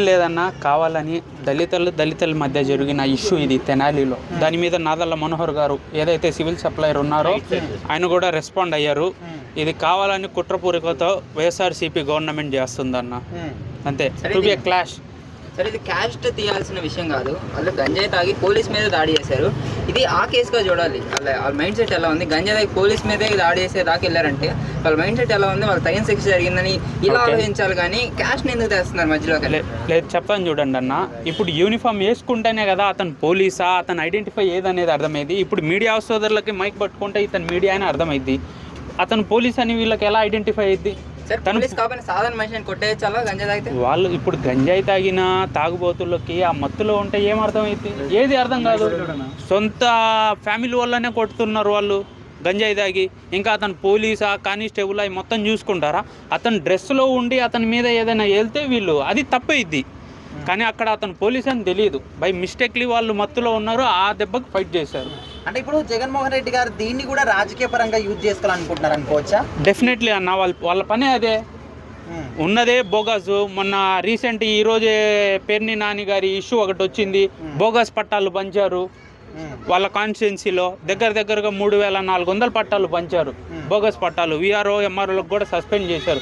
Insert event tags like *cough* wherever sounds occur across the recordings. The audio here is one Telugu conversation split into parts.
లేదన్నా కావాలని దళితులు దళితుల మధ్య జరిగిన ఇష్యూ ఇది తెనాలిలో. దాని మీద నాదల్ల మనోహర్ గారు ఏదైతే సివిల్ సప్లైర్ ఉన్నారో ఆయన కూడా రెస్పాండ్ అయ్యారు. ఇది కావాలని కుట్రపూరికతో వైఎస్ఆర్సీపీ గవర్నమెంట్ చేస్తుందన్న. అంతే. టు బి ఇది- క్లాష్ సరే ఇది క్యాస్ట్ తీయాల్సిన విషయం కాదు. వాళ్ళు గంజాయి తాగి పోలీస్ మీద దాడి చేశారు. ఇది ఆ కేసుగా చూడాలి. వాళ్ళ వాళ్ళ మైండ్ సెట్ ఎలా ఉంది? గంజాయి తాగి పోలీస్ మీదే దాడి చేసే దాకా వెళ్ళారంటే వాళ్ళ మైండ్ సెట్ ఎలా ఉంది? వాళ్ళ తగిన శిక్ష జరిగిందని ఇలా. ఆలోచించాలి కానీ క్యాస్ట్ ఎందుకు తెస్తున్నారు మధ్యలోకి? లే- లేదు చెప్తాను చూడండి అన్న. ఇప్పుడు యూనిఫామ్ వేసుకుంటేనే కదా అతను పోలీసా అతను ఐడెంటిఫై ఏదనేది అర్థమైంది? ఇప్పుడు మీడియా సోదరులకి మైక్ పట్టుకుంటే ఇతను మీడియా అని అర్థమైంది అతను పోలీస్ అని వీళ్ళకి ఎలా ఐడెంటిఫై అయింది వాళ్ళు ఇప్పుడు గంజాయి తాగిన తాగుబోతులకి ఆ మత్తులో ఉంటే ఏం అర్థమైంది? ఏది అర్థం కాదు. సొంత ఫ్యామిలీ వల్లనే కొడుతున్నారు వాళ్ళు గంజాయి తాగి. ఇంకా అతను పోలీసా కానిస్టేబుల్ అవి మొత్తం చూసుకుంటారా? అతను డ్రెస్లో ఉండి అతని మీద ఏదైనా వెళ్తే వీళ్ళు అది తప్పైద్ది. కానీ అక్కడ అతను పోలీస్ అని తెలియదు. బై మిస్టేక్లీ వాళ్ళు మత్తులో ఉన్నారు ఆ దెబ్బకి ఫైట్ చేశారు. అంటే ఇప్పుడు జగన్మోహన్ రెడ్డి గారు దీన్ని కూడా రాజకీయ పరంగా యూజ్ చేసుకోవాలనుకుంటున్నారు అనుకోవచ్చా? డెఫినెట్లీ అన్న వాళ్ళ వాళ్ళ పనే అదే. ఉన్నదే బోగస్. మొన్న రీసెంట్ ఈ రోజే పేర్ని నాని గారి ఇష్యూ ఒకటి వచ్చింది. బోగస్ పట్టాలు పంచారు. వాళ్ళ కాన్స్టిట్యున్సీలో దగ్గర దగ్గరగా మూడు వేల నాలుగు వందల పట్టాలు పంచారు. బోగస్ పట్టాలు. విఆర్ఓ ఎంఆర్ఓలకు కూడా సస్పెండ్ చేశారు.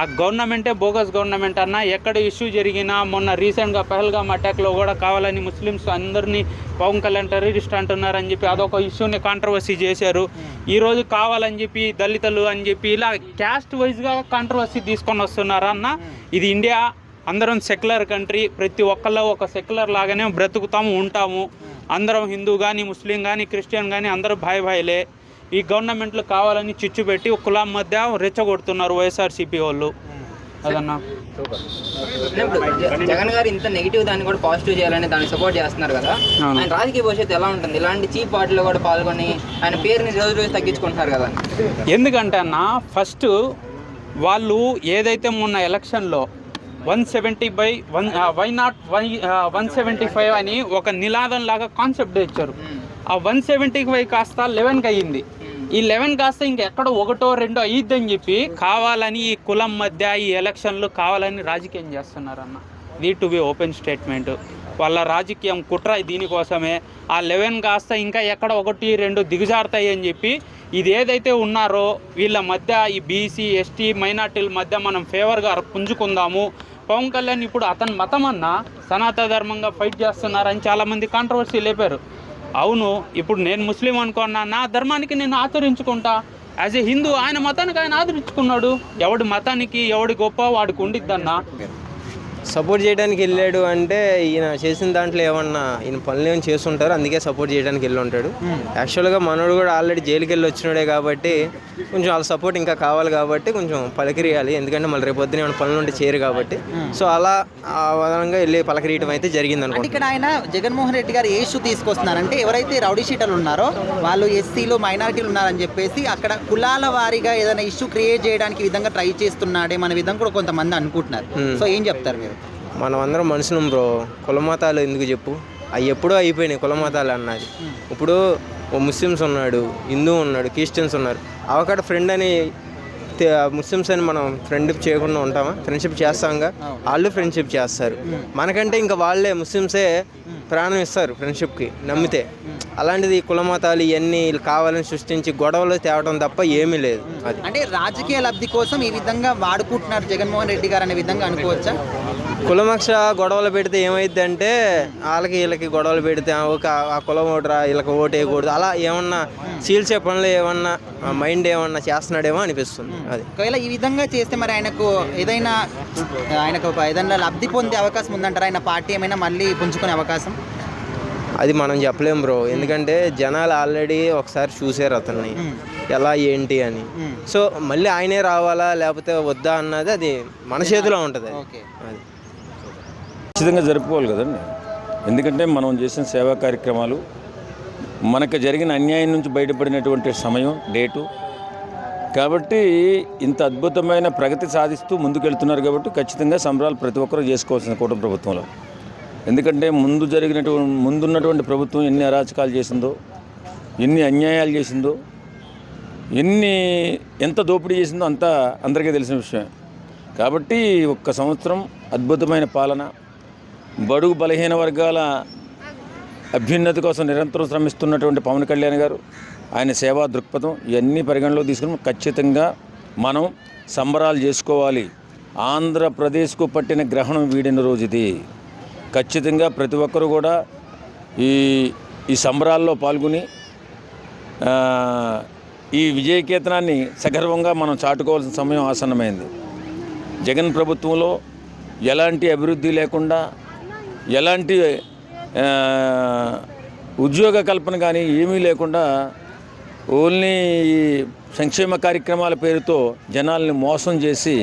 ఆ గవర్నమెంటే బోగస్ గవర్నమెంట్ అన్న ఎక్కడ ఇష్యూ జరిగినా మొన్న రీసెంట్గా పహల్గామ్ అటాక్లో కూడా కావాలని ముస్లిమ్స్ అందరినీ పవన్ కళ్యాణ్ టెర్రరిస్ట్ అంటున్నారని చెప్పి అదొక ఇష్యూని కాంట్రవర్సీ చేశారు. ఈరోజు కావాలని చెప్పి దళితులు అని చెప్పి ఇలా క్యాస్ట్ వైజ్గా కాంట్రవర్సీ తీసుకొని వస్తున్నారా అన్న. ఇది ఇండియా అందరం సెక్యులర్ కంట్రీ ప్రతి ఒక్కళ్ళు ఒక సెక్యులర్ లాగానే బ్రతుకుతాము ఉంటాము. అందరం హిందూ కానీ ముస్లిం కానీ క్రిస్టియన్ కానీ అందరూ భాయ్ భాయ్లే. ఈ గవర్నమెంట్లు కావాలని చిచ్చు పెట్టి ఒక కులం మధ్య రెచ్చగొడుతున్నారు వైఎస్ఆర్సీపీ వాళ్ళు. అదన్నా? జగన్ గారు ఇంత నెగిటివ్ దాన్ని కూడా పాజిటివ్ చేయాలని దాన్ని సపోర్ట్ చేస్తున్నారు కదా. ఆయన రాజకీయ భవిష్యత్తు ఎలా ఉంటుంది? ఇలాంటి చీప్ వాటిలో కూడా పాల్గొని ఆయన పేరుని రోజు రోజు తగ్గించుకుంటున్నారు కదా. ఎందుకంటే అన్న ఫస్ట్ వాళ్ళు ఏదైతే మొన్న ఎలక్షన్లో one seventy by one why not why one seventy five అని ఒక నినాదం లాగా కాన్సెప్ట్ ఇచ్చారు. ఆ వన్ సెవెంటీ ఫైవ్ కాస్త లెవెన్కి అయ్యింది. ఈ లెవెన్ కాస్త ఇంకెక్కడ ఒకటో రెండో అయ్యిద్దని చెప్పి కావాలని ఈ కులం మధ్య ఈ ఎలక్షన్లు కావాలని రాజకీయం చేస్తున్నారన్న. ఇది టు బి ఓపెన్ స్టేట్మెంట్ వాళ్ళ రాజకీయం కుట్ర దీనికోసమే. ఆ లెవెన్ కాస్త ఇంకా ఎక్కడ ఒకటి రెండు దిగజారుతాయి అని చెప్పి ఇది ఏదైతే ఉన్నారో వీళ్ళ మధ్య ఈ బీసీ ఎస్టీ మైనార్టీల మధ్య మనం ఫేవర్గా పుంజుకుందాము. పవన్ కళ్యాణ్ ఇప్పుడు అతని మతం అన్న సనాతన ధర్మంగా ఫైట్ చేస్తున్నారని చాలామంది కాంట్రవర్సీ లేపారు. అవును ఇప్పుడు నేను ముస్లిం అనుకున్నా నా ధర్మానికి నేను ఆచరించుకుంటా. యాజ్ ఏ హిందూ ఆయన మతానికి ఆయన ఆదరించుకున్నాడు. ఎవడి మతానికి ఎవడి గొప్ప వాడికి ఉండిద్దన్నా. సపోర్ట్ చేయడానికి వెళ్ళాడు అంటే ఈయన చేసిన దాంట్లో ఏమన్నా ఈయన పనులు ఏమైనా చేస్తుంటారు అందుకే సపోర్ట్ చేయడానికి వెళ్ళి ఉంటాడు. యాక్చువల్గా మనోడు కూడా ఆల్రెడీ జైలుకి వెళ్ళి వచ్చినాడే కాబట్టి కొంచెం వాళ్ళ సపోర్ట్ ఇంకా కావాలి కాబట్టి కొంచెం పలకరియాలి. ఎందుకంటే మళ్ళీ రేపు పొద్దున ఏమైనా పనులు ఉంటే చేయరు కాబట్టి. సో అలా ఆ విధంగా వెళ్ళి పలకరియటం అయితే జరిగింది అనుకుంటున్నాను. ఇక్కడ ఆయన జగన్మోహన్ రెడ్డి గారు ఏ ఇష్యూ తీసుకొస్తున్నారంటే ఎవరైతే రౌడీ షీటర్లు ఉన్నారో వాళ్ళు ఎస్సీలు మైనారిటీలు ఉన్నారని చెప్పేసి అక్కడ కులాల వారీగా ఏదైనా ఇష్యూ క్రియేట్ చేయడానికి విధంగా ట్రై చేస్తున్నాడే మన విధంగా కూడా కొంతమంది అనుకుంటున్నారు. సో ఏం చెప్తారు మీరు? మనం అందరం మనుషులం బ్రో. కులమతాలు ఎందుకు చెప్పు? అవి ఎప్పుడూ అయిపోయినాయి కులమతాలు అన్నది. ఇప్పుడు ఓ ముస్లిమ్స్ ఉన్నాడు హిందూ ఉన్నాడు క్రిస్టియన్స్ ఉన్నారు. అవకాడ ఫ్రెండ్ అని ముస్లిమ్స్ అని మనం ఫ్రెండ్షిప్ చేయకుండా ఉంటామా? ఫ్రెండ్షిప్ చేస్తాంగా? వాళ్ళు ఫ్రెండ్షిప్ చేస్తారు. మనకంటే ఇంకా వాళ్ళే ముస్లిమ్సే ప్రాణం ఇస్తారు ఫ్రెండ్షిప్కి నమ్మితే. అలాంటిది కులమతాలు ఇవన్నీ వీళ్ళు కావాలని సృష్టించి గొడవలు తేవడం తప్ప ఏమీ లేదు అంటే రాజకీయ లబ్ధి కోసం ఈ విధంగా వాడుకుంటున్నారు జగన్మోహన్ రెడ్డి గారు అనే విధంగా అనుకోవచ్చా? కులమక్ష గొడవలు పెడితే ఏమైంది అంటే వాళ్ళకి వీళ్ళకి గొడవలు పెడితే ఒక ఆ కులం ఓటరా వీళ్ళకి ఓటు వేయకూడదు. అలా ఏమన్నా చీల్చే పనులు ఏమన్నా మైండ్ ఏమన్నా చేస్తున్నాడేమో అనిపిస్తుంది అది. ఒకవేళ ఈ విధంగా చేస్తే మరి ఆయనకు ఏదైనా ఆయనకు ఏదైనా లబ్ధి పొందే అవకాశం ఉందంటారా? ఆయన పార్టీ ఏమైనా మళ్ళీ పుంజుకునే అవకాశం? అది మనం చెప్పలేం బ్రో. ఎందుకంటే జనాలు ఆల్రెడీ ఒకసారి చూసారు అతన్ని. ఎలా ఏంటి అని. సో మళ్ళీ ఆయనే రావాలా లేకపోతే వద్దా అన్నది అది మన చేతిలో ఉంటుంది. అది. ఖచ్చితంగా జరుపుకోవాలి కదండి. ఎందుకంటే మనం చేసిన సేవా కార్యక్రమాలు మనకు జరిగిన అన్యాయం నుంచి బయటపడినటువంటి సమయం డేటు. కాబట్టి ఇంత అద్భుతమైన ప్రగతి సాధిస్తూ ముందుకెళ్తున్నారు కాబట్టి ఖచ్చితంగా సంబరాలు ప్రతి ఒక్కరూ చేసుకోవాల్సిన కూటమి ప్రభుత్వంలో. ఎందుకంటే ముందు జరిగినటువంటి ముందున్నటువంటి ప్రభుత్వం ఎన్ని అరాచకాలు చేసిందో ఎన్ని అన్యాయాలు చేసిందో ఎన్ని ఎంత దోపిడీ చేసిందో అంతా అందరికీ తెలిసిన విషయమే. కాబట్టి ఒక్క సంవత్సరం అద్భుతమైన పాలన బడుగు బలహీన వర్గాల అభ్యున్నతి కోసం నిరంతరం శ్రమిస్తున్నటువంటి పవన్ కళ్యాణ్ గారు ఆయన సేవా దృక్పథం ఇవన్నీ పరిగణలో తీసుకుని ఖచ్చితంగా మనం సంబరాలు చేసుకోవాలి. ఆంధ్రప్రదేశ్కు పట్టిన గ్రహణం వీడిన రోజు ఇది ఖచ్చితంగా ప్రతి ఒక్కరూ కూడా ఈ ఈ సంబరాల్లో పాల్గొని ఈ విజయకేతనాన్ని సగర్వంగా మనం చాటుకోవాల్సిన సమయం ఆసన్నమైంది. జగన్ ప్రభుత్వంలో ఎలాంటి అభివృద్ధి లేకుండా ఎలాంటి ఉద్యోగ కల్పన కానీ ఏమీ లేకుండా ఓన్లీ సంక్షేమ కార్యక్రమాల పేరుతో జనాల్ని మోసం చేసి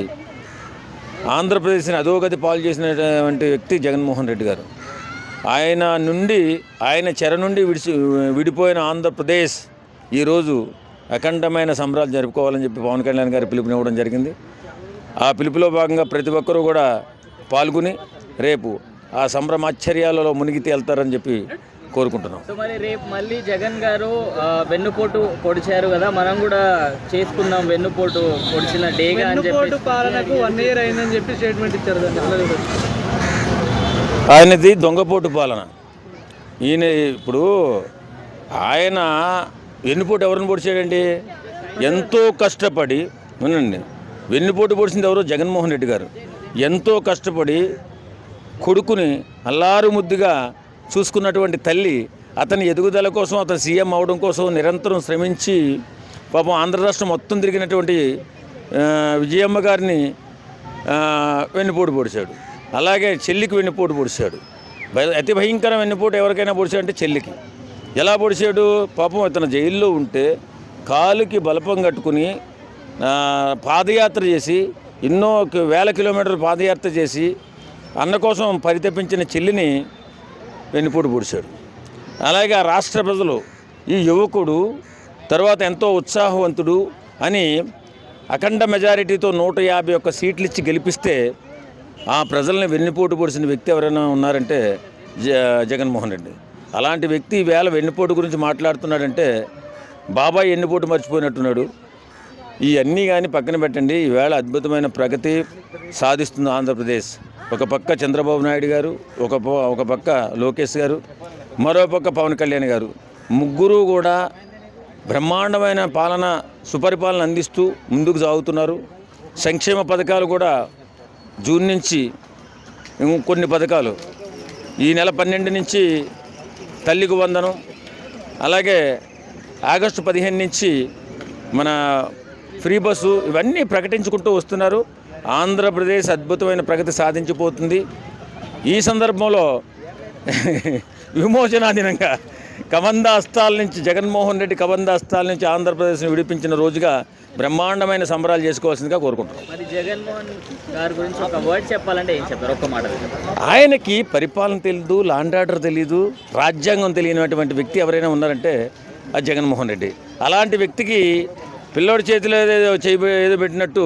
ఆంధ్రప్రదేశ్ని అధోగతి పాలు చేసినటువంటి వ్యక్తి జగన్మోహన్ రెడ్డి గారు. ఆయన నుండి ఆయన చెర నుండి విడిచి విడిపోయిన ఆంధ్రప్రదేశ్ ఈరోజు అఖండమైన సంబరాలు జరుపుకోవాలని చెప్పి పవన్ కళ్యాణ్ గారు పిలుపునివ్వడం జరిగింది. ఆ పిలుపులో భాగంగా ప్రతి ఒక్కరూ కూడా పాల్గొని రేపు ఆ సంభ్రమాశ్చర్యాలలో మునిగి తేల్తారని చెప్పి కోరుకుంటున్నాం. సో మరి రేపు మళ్ళీ జగన్ గారు వెన్నుపోటు పొడిచారు కదా మనం కూడా చేసుకుందాం వెన్నుపోటు పొడిచిన డేగా అని చెప్పి. పాలనకు వన్ ఇయర్ అయిందని చెప్పి స్టేట్మెంట్ ఇచ్చారు? ఆయనది దొంగపోటు పాలన. ఈయన ఇప్పుడు ఆయన వెన్నుపోటు ఎవరిని పొడిచాడండి? ఎంతో కష్టపడి వినండి వెన్నుపోటు పొడిచింది ఎవరు? జగన్మోహన్ రెడ్డి గారు. ఎంతో కష్టపడి కొడుకుని అల్లారు ముద్దుగా చూసుకున్నటువంటి తల్లి అతని ఎదుగుదల కోసం అతను సీఎం అవడం కోసం నిరంతరం శ్రమించి పాపం ఆంధ్ర రాష్ట్రం మొత్తం తిరిగినటువంటి విజయమ్మ గారిని వెన్నుపోటు పొడిచాడు. అలాగే చెల్లికి వెన్నుపోటు పొడిచాడు. భయ- అతి భయంకర వెన్నుపోటు ఎవరికైనా పొడిచాడు అంటే చెల్లికి. ఎలా పొడిచాడు? పాపం ఇతను జైల్లో ఉంటే కాలుకి బలపం కట్టుకుని పాదయాత్ర చేసి ఎన్నో వేల కిలోమీటర్లు పాదయాత్ర చేసి అన్న కోసం పరితపించిన చెల్లిని వెన్నుపోటు పొడిచాడు అలాగే ఆ రాష్ట్ర ప్రజలు ఈ యువకుడు తర్వాత ఎంతో ఉత్సాహవంతుడు అని అఖండ మెజారిటీతో నూట యాభై ఒక్క సీట్లు ఇచ్చి గెలిపిస్తే ఆ ప్రజల్ని వెన్నుపోటు పొడిచిన వ్యక్తి ఎవరైనా ఉన్నారంటే జ జగన్మోహన్ రెడ్డి. అలాంటి వ్యక్తి వేళ వెన్నుపోటు గురించి మాట్లాడుతున్నాడంటే బాబాయ్ ఎన్నుపోటు మర్చిపోయినట్టున్నాడు. ఇవన్నీ కానీ పక్కన పెట్టండి. ఈవేళ అద్భుతమైన ప్రగతి సాధిస్తుంది ఆంధ్రప్రదేశ్. ఒక పక్క చంద్రబాబు నాయుడు గారు ఒక ప- ఒక పక్క లోకేష్ గారు మరో పక్క పవన్ కళ్యాణ్ గారు. ముగ్గురు కూడా బ్రహ్మాండమైన పాలన సుపరిపాలన అందిస్తూ ముందుకు సాగుతున్నారు. సంక్షేమ పథకాలు కూడా జూన్ నుంచి కొన్ని పథకాలు. ఈ నెల పన్నెండు నుంచి తల్లికి వందనం. అలాగే ఆగస్టు పదిహేను నుంచి మన ఫ్రీ బస్సు ఇవన్నీ ప్రకటించుకుంటూ వస్తున్నారు. ఆంధ్రప్రదేశ్ అద్భుతమైన ప్రగతి సాధించిపోతుంది. ఈ సందర్భంలో *laughs* విమోచనా దినంగా కబంధ హస్తాల నుంచి జగన్మోహన్ రెడ్డి కబంధ హస్తాల నుంచి ఆంధ్రప్రదేశ్ని విడిపించిన రోజుగా బ్రహ్మాండమైన సంబరాలు చేసుకోవాల్సిందిగా కోరుకుంటున్నాం. మరి జగన్మోహన్ గారి గురించి ఒక వర్డ్ చెప్పాలంటే ఏం చెప్తారు ఒక్క మాట ఆయనకి పరిపాలన తెలియదు లాండ్ ఆర్డర్ తెలియదు రాజ్యాంగం తెలియనటువంటి వ్యక్తి ఎవరైనా ఉన్నారంటే అది జగన్మోహన్ రెడ్డి. అలాంటి వ్యక్తికి పిల్లోడి చేతిలో ఏదో చేయి ఏదో పెట్టినట్టు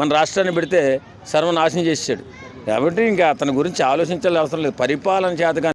మన రాష్ట్రాన్ని పెడితే సర్వనాశనం చేసాడు కాబట్టి ఇంకా అతని గురించి ఆలోచించాల్సిన అవసరం లేదు. పరిపాలన చేత